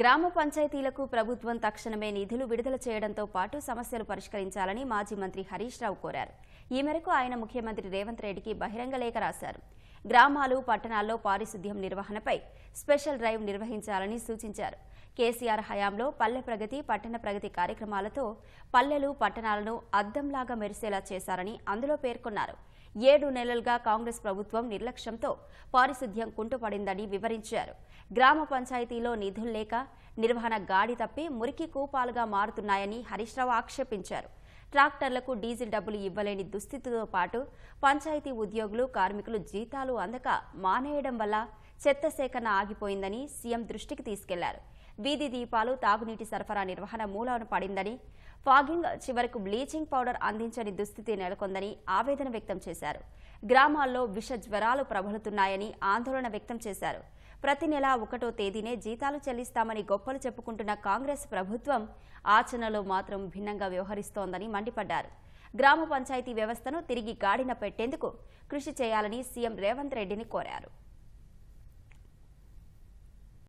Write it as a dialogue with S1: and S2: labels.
S1: గ్రామ పంచాయతీలకు ప్రభుత్వం తక్షణమే నిధులు విడుదల చేయడంతో పాటు సమస్యలు పరిష్కరించాలని మాజీ మంత్రి హరీష్ రావు కోరారు. ఈ మేరకు ఆయన ముఖ్యమంత్రి రేవంత్ రెడ్డికి బహిరంగ లేఖ రాశారు. గ్రామాలు పట్టణాల్లో పారిశుద్ధ్యం నిర్వహణపై స్పెషల్ డ్రైవ్ నిర్వహించాలని సూచించారు. కేసీఆర్ హయాంలో పల్లె ప్రగతి పట్టణ ప్రగతి కార్యక్రమాలతో పల్లెలు పట్టణాలను అద్దంలాగా మెరిసేలా చేశారని అందులో పేర్కొన్నారు. ఏడు నెలలుగా కాంగ్రెస్ ప్రభుత్వం నిర్లక్ష్యంతో పారిశుద్ధ్యం కుంటుపడిందని వివరించారు. గ్రామ పంచాయతీలో నిధులు లేక నిర్వహణ గాడి తప్పి మురికి కూపాలుగా మారుతున్నాయని హరీష్రావు ఆక్షేపించారు. ట్రాక్టర్లకు డీజిల్ డబ్బులు ఇవ్వలేని దుస్థితితో పాటు పంచాయతీ ఉద్యోగులు కార్మికులు జీతాలు అందక మానేయడం వల్ల చెత్త సేకరణ ఆగిపోయిందని సీఎం దృష్టికి తీసుకెళ్ళారు. వీధి దీపాలు తాగునీటి సరఫరా నిర్వహణ మూలన పడిందని ఫాగింగ్ చివరకు బ్లీచింగ్ పౌడర్ అందించని దుస్థితి నెలకొందని ఆవేదన వ్యక్తం చేశారు. గ్రామాల్లో విష జ్వరాలు ప్రబలుతున్నాయని ఆందోళన వ్యక్తం చేశారు. ప్రతి నెల ఒకటో తేదీనే జీతాలు చెల్లిస్తామని గొప్పలు చెప్పుకుంటున్న కాంగ్రెస్ ప్రభుత్వం ఆచరణలో మాత్రం భిన్నంగా వ్యవహరిస్తోందని మండిపడ్డారు. గ్రామ పంచాయతీ వ్యవస్థను తిరిగి గాడిన పెట్టేందుకు కృషి చేయాలని సీఎం రేవంత్ రెడ్డిని కోరారు.